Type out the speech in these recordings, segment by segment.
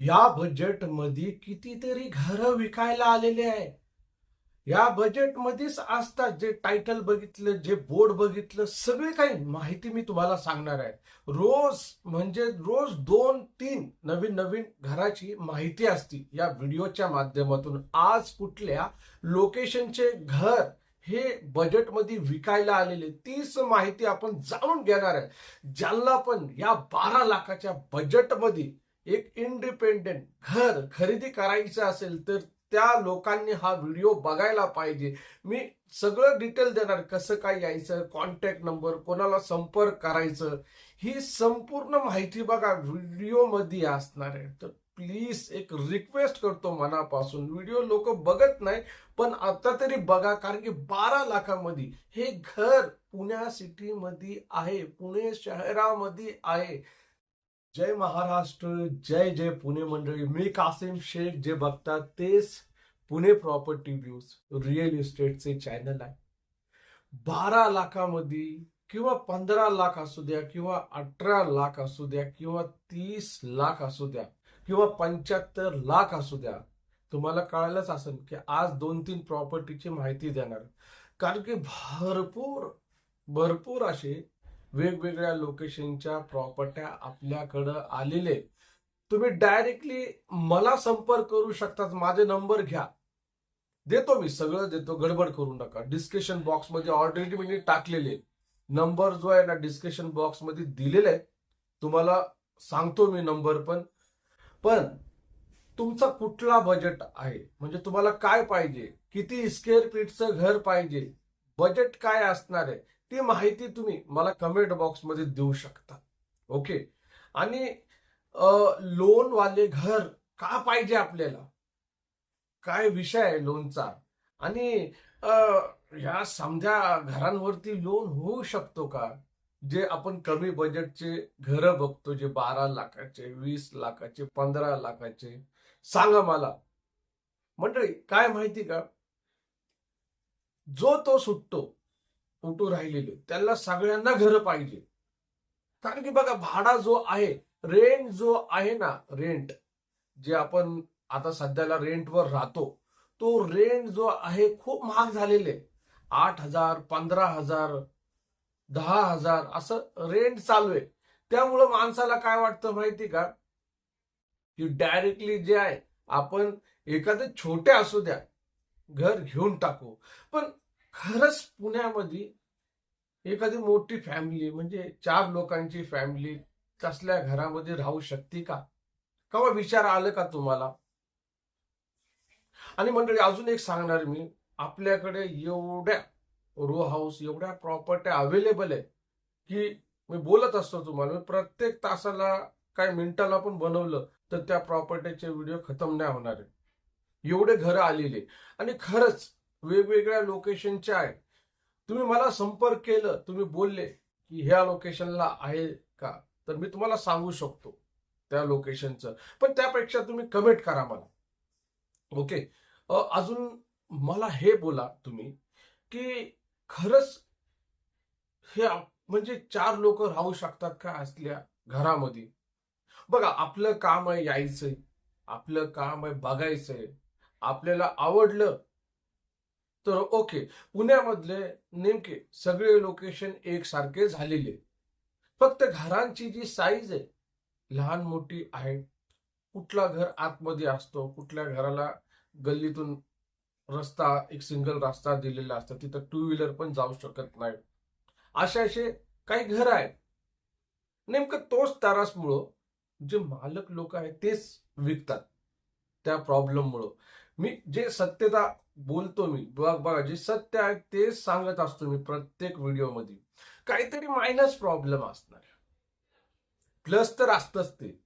या बजेटमध्ये कितीतरी घरं विकायला आलेले आहे या बजेटमध्येच असतात जे टायटल बघितलं जे बोर्ड बघितलं सगळे काही माहिती मी तुम्हाला सांगणार आहे. रोज म्हणजे रोज दोन तीन नवीन नवीन घराची माहिती असती या व्हिडिओच्या माध्यमातून. आज कुठल्या लोकेशनचे घर हे बजेटमध्ये विकायला आलेले तीच माहिती आपण जाणून घेणार आहे. ज्यांना पण या बारा लाखाच्या बजेटमध्ये एक इंडिपेंडेंट घर खरेदी करायचं असेल तर त्या लोकांनी हा व्हिडिओ बघायला पाहिजे. मी सगळं डिटेल देणार कसं काय यायचं कॉन्टॅक्ट नंबर कोणाला संपर्क करायचं ही संपूर्ण माहिती बघा व्हिडिओमध्ये असणार आहे. तर प्लीज एक रिक्वेस्ट करतो मनापासून. व्हिडिओ लोक बघत नाही पण आता तरी बघा कारण की बारा लाखामध्ये हे घर पुण्या सिटीमध्ये आहे पुणे शहरामध्ये आहे. जय महाराष्ट्र जय जय पुणे मंडळी. मी कासिम शेख जे बघतात तेच पुणे प्रॉपर्टी व्ह्यूज रिअल इस्टेटचे चॅनल आहे. बारा लाखामध्ये किंवा पंधरा लाख असू द्या किंवा अठरा लाख असू द्या किंवा तीस लाख असू द्या किंवा पंच्याहत्तर लाख असू द्या तुम्हाला कळायलाच असेल की आज दोन तीन प्रॉपर्टीची माहिती देणार. कारण की भरपूर भरपूर असे वेगवेगळ्या लोकेशनच्या प्रॉपर्ट्या आपल्याकडं आलेले तुम्ही डायरेक्टली मला संपर्क करू शकतात माझे नंबर घ्या. देतो मी सगळं देतो गडबड करू नका. डिस्क्रिप्शन बॉक्समध्ये ऑलरेडी मी टाकलेले नंबर जो आहे ना डिस्क्रिप्शन बॉक्समध्ये दिलेला आहे तुम्हाला सांगतो मी नंबर पण. पण तुमचा कुठला बजेट आहे? म्हणजे तुम्हाला काय पाहिजे? किती स्क्वेअर फीटचं घर पाहिजे? बजेट काय असणार आहे? ती माहिती तुम्ही मला कमेंट बॉक्समध्ये देऊ शकता. ओके आणि लोन वाले घर का पाहिजे आपल्याला? काय विषय आहे लोनचा? आणि ह्या समजा घरांवरती लोन होऊ शकतो का? जे आपण कमी बजेटचे घर बघतो जे बारा लाखाचे वीस लाखाचे पंधरा लाखाचे. सांगा मला. मंडळी काय माहिती का? जो तो सुटतो फोटो राहिलेले. त्याला सगळ्यांना घर पाहिजे. कारण की बघा भाडा जो आहे रेंट जो आहे ना रेंट जे आपण आता सध्याला रेंटवर राहतो तो रेंट जो आहे खूप महाग झालेले. आठ हजार पंधरा हजार दहा हजार असं रेंट चालू आहे. त्यामुळं माणसाला काय वाटतं माहिती का? की डायरेक्टली जे आहे आपण एखादं छोटे असू द्या घर घेऊन टाकू. पण खरंच पुण्यामध्ये एखादी मोठी फॅमिली म्हणजे चार लोकांची फॅमिली तसल्या घरामध्ये राहू शकते का? कवा विचार आलं का तुम्हाला? आणि मंडळी अजून एक सांगणार मी. आपल्याकडे एवढ्या रो हाऊस एवढ्या प्रॉपर्ट्या अवेलेबल आहे की मी बोलत असतो तुम्हाला. मी प्रत्येक तासाला काय मिनिटाला पण बनवलं तर त्या प्रॉपर्टीचे व्हिडिओ खतम नाही होणार. आहे एवढे घरं आलेले. आणि खरंच वेगवेगळ्या लोकेशनचे आहे तुम्ही मला संपर्क केलं तुम्ही बोलले की ह्या लोकेशनला आहे का? तर मी तुम्हाला सांगू शकतो त्या लोकेशनचं. पण त्यापेक्षा तुम्ही कमेंट करा मला. ओके? अजून मला हे बोला तुम्ही की खरंच हे म्हणजे चार लोक राहू शकतात का असल्या घरामध्ये? बघा आपलं काम आहे यायचंय आपलं काम आहे बघायचंय आपल्याला आवडलं तर ओके पुण्यामधले नेमके सगळे लोकेशन एकसारखे झालेले फक्त घरांची जी साईज आहे लहान मोठी आहे. कुठला घर आतमध्ये असतो कुठल्या घराला गल्लीतून रस्ता एक सिंगल रस्ता दिलेला असतो तिथं टू व्हीलर पण जाऊ शकत नाही असे असे काही घर आहेत. नेमकं तोच तारासमुळं जे मालक लोक आहेत तेच विकतात त्या प्रॉब्लेममुळं मी जे सत्यता बोलतो मी. बघ बघा जे सत्य आहे तेच सांगत असतो मी प्रत्येक व्हिडिओमध्ये. काहीतरी मायनस प्रॉब्लेम असणार. प्लस तर असतंच ते.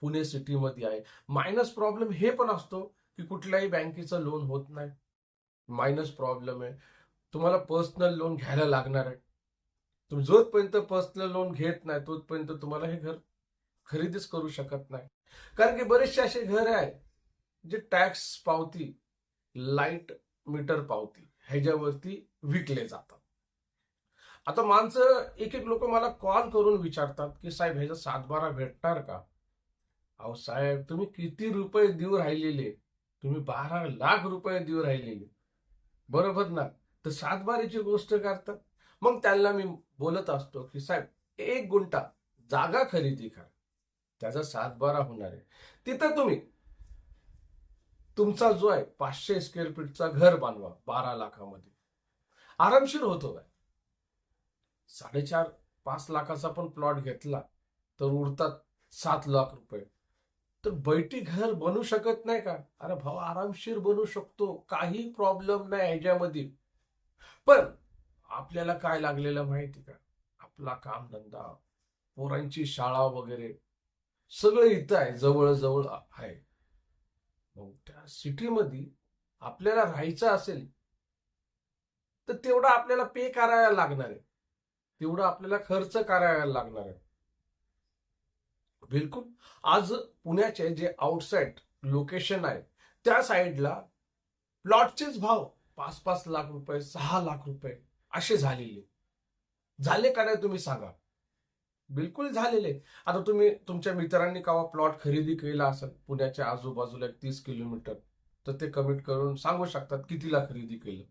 पुणे सिटीमध्ये आहे. मायनस प्रॉब्लेम हे पण असतो की कुठल्याही बँकेचं लोन होत नाही. मायनस प्रॉब्लेम आहे. तुम्हाला पर्सनल लोन घ्यायला लागणार आहे. तुम्ही जोपर्यंत पर्सनल लोन घेत नाही तोपर्यंत तुम्हाला हे घर खरेदीच करू शकत नाही. कारण की बरेचसे असे घर आहे जे टॅक्स पावती लाइट मीटर पावती ह्याच्यावरती विकले जातात. आता माणसं एक एक लोक मला कॉल करून विचारतात की साहेब ह्याचा सातबारा भेटणार का? अहो साहेब तुम्ही किती रुपये देऊ राहिलेले? तुम्ही बारा लाख रुपये देऊ राहिलेले. बरोबर ना. तर सातबारीची गोष्ट करतात. मग त्यांना मी बोलत असतो की साहेब एक गुंठा जागा खरेदी करा. त्याचा सातबारा होणार आहे. तिथं तुम्ही तुमचा जो आहे पाचशे स्क्वेअर फीटचा घर बांधवा बारा लाखामध्ये. आरामशीर होतो काय? साडेचार पाच लाखाचा पण प्लॉट घेतला तर उरतात सात लाख रुपये. तर बैठी घर बनू शकत नाही का? अरे भाऊ आरामशीर बनू शकतो काही प्रॉब्लेम नाही ह्याच्यामध्ये. पण आपल्याला काय लागलेलं माहिती का? आपला कामधंदा पोरांची शाळा वगैरे सगळं इथं आहे जवळ जवळ आहे. मोठ्या सिटीमध्ये आपल्याला राहायचं असेल तर तेवढं आपल्याला पे करायला लागणार आहे. तेवढं आपल्याला खर्च करायला लागणार आहे. बिलकुल. आज पुण्याचे जे आउटसाइड लोकेशन आहे त्या साईडला प्लॉटचेच भाव पाच पाच लाख रुपये सहा लाख रुपये असे झालेले. झाले का नाही तुम्ही सांगा. बिलकुल झालेले आता तुम्ही तुमच्या मित्रांनी कावा प्लॉट खरेदी केला असेल पुण्याच्या आजूबाजूला एक तीस किलोमीटर तर ते कमिट करून सांगू शकतात कितीला खरेदी केलं.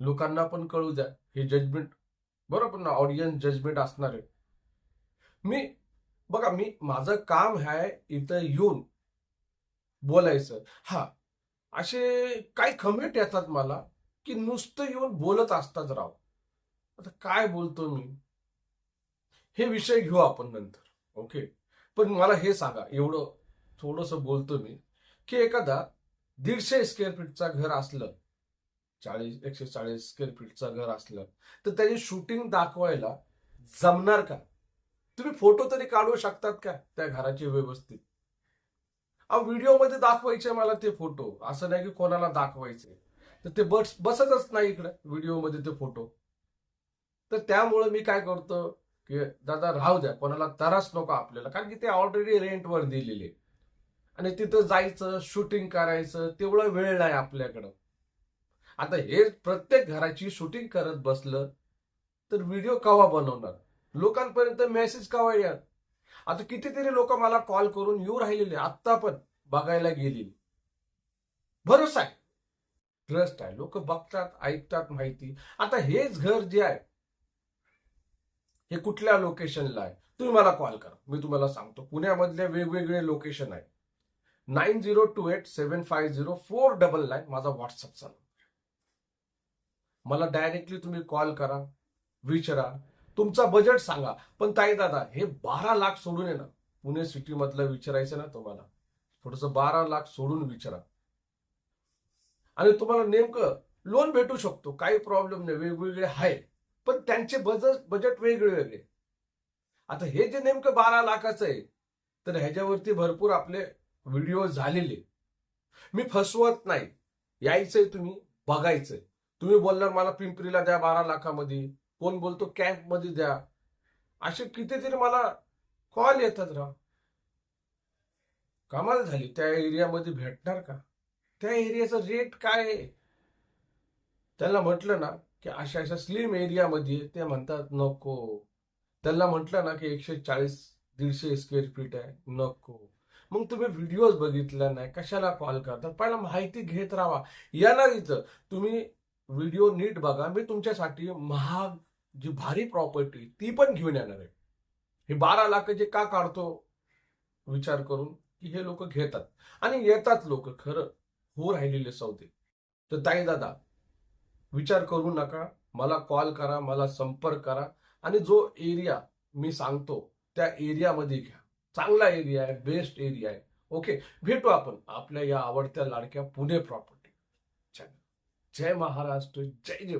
लोकांना पण कळू द्या हे जजमेंट बरोबर ना ऑडियन्स जजमेंट असणार आहे. मी बघा मी माझं काम आहे इथं येऊन बोलायचं. हा असे काही कमेंट येतात मला की नुसतं येऊन बोलत असतात राव. आता काय बोलतो मी? हे विषय घेऊ आपण नंतर. ओके पण मला हे सांगा एवढं थोडस बोलतो मी की एखादा दीडशे स्क्वेअर फीटचा घर असलं चाळीस एकशे चाळीस स्क्वेअर फीटचं घर असलं तर त्याची शूटिंग दाखवायला जमणार का? तुम्ही फोटो तरी काढू शकतात का त्या घराची व्यवस्थित? अहो व्हिडिओमध्ये दाखवायचे मला ते फोटो असं नाही की कोणाला दाखवायचे. तर ते बस बसतच नाही इकडे व्हिडिओमध्ये ते फोटो तर त्यामुळे मी काय करतो की दादा राहू द्या कोणाला त्रास नको आपल्याला. कारण की ते ऑलरेडी रेंटवर दिलेले. आणि तिथं जायचं शूटिंग करायचं तेवढा वेळ नाही आपल्याकडं. आता हे प्रत्येक घराची शूटिंग करत बसलं तर व्हिडिओ कवा बनवणार? लोकांपर्यंत मेसेज कवा येणार? आता कितीतरी लोक मला कॉल करून येऊ राहिलेले आत्ता पण बघायला गेली. भरोसा आहे. ट्रस्ट आहे. लोक बघतात ऐकतात माहिती. आता हेच घर जे आहे हे कुठल्या लोकेशनला आहे? तुम्ही मला कॉल करा. मी तुम्हाला सांगतो. पुण्यामधले वेगवेगळे लोकेशन आहे. Nine zero two eight seven five zero four double nine माझा व्हॉट्सअपचा मला डायरेक्टली तुम्ही कॉल करा विचारा. तुमचा बजेट सांगा. पण ताई दादा हे बारा लाख सोडून आहे ना पुणे सिटी मधलं विचारायचं ना तुम्हाला थोडस बारा लाख सोडून विचारा. आणि तुम्हाला नेमकं लोन भेटू शकतो काही प्रॉब्लेम नाही वेगवेगळे आहे. पण त्यांचे बजेट बजेट वेगळे वेगळे आता हे जे नेमकं बारा लाखाचं आहे तर ह्याच्यावरती भरपूर आपले व्हिडिओ झालेले. मी फसवत नाही. यायचंय तुम्ही बघायचंय. तुम्ही बोलणार मला पिंपरीला द्या बारा लाखामध्ये. कोण बोलतो कॅम्पमध्ये द्या. असे कितीतरी मला कॉल येतात राव. कमाल झाली. त्या एरियामध्ये भेटणार का? त्या एरियाचा रेट काय आहे? त्याला म्हटलं ना की अशा अशा स्लिम एरियामध्ये ते म्हणतात नको. त्यांना म्हटलं ना की एकशे चाळीस दीडशे स्क्वेअर फीट आहे. नको. मग तुम्ही व्हिडिओज बघितला नाही कशाला कॉल करतात पहिला माहिती घेत राहा. येणार इथं. तुम्ही व्हिडिओ नीट बघा. मी तुमच्यासाठी महाग जी भारी प्रॉपर्टी ती पण घेऊन येणार आहे. हे बारा लाख जे का काढतो? विचार करून की हे लोक घेतात. आणि येतात लोक. खरं हो राहिलेले सौदे. तर ताई दादा विचार करू नका मला कॉल करा मला संपर्क करा आणि जो एरिया मी सांगतो त्या एरियामध्ये घ्या. चांगला एरिया आहे बेस्ट एरिया आहे. ओके भेटू आपण आपल्या या आवडत्या लाडक्या पुणे प्रॉपर्टी. जय महाराष्ट्र जय जय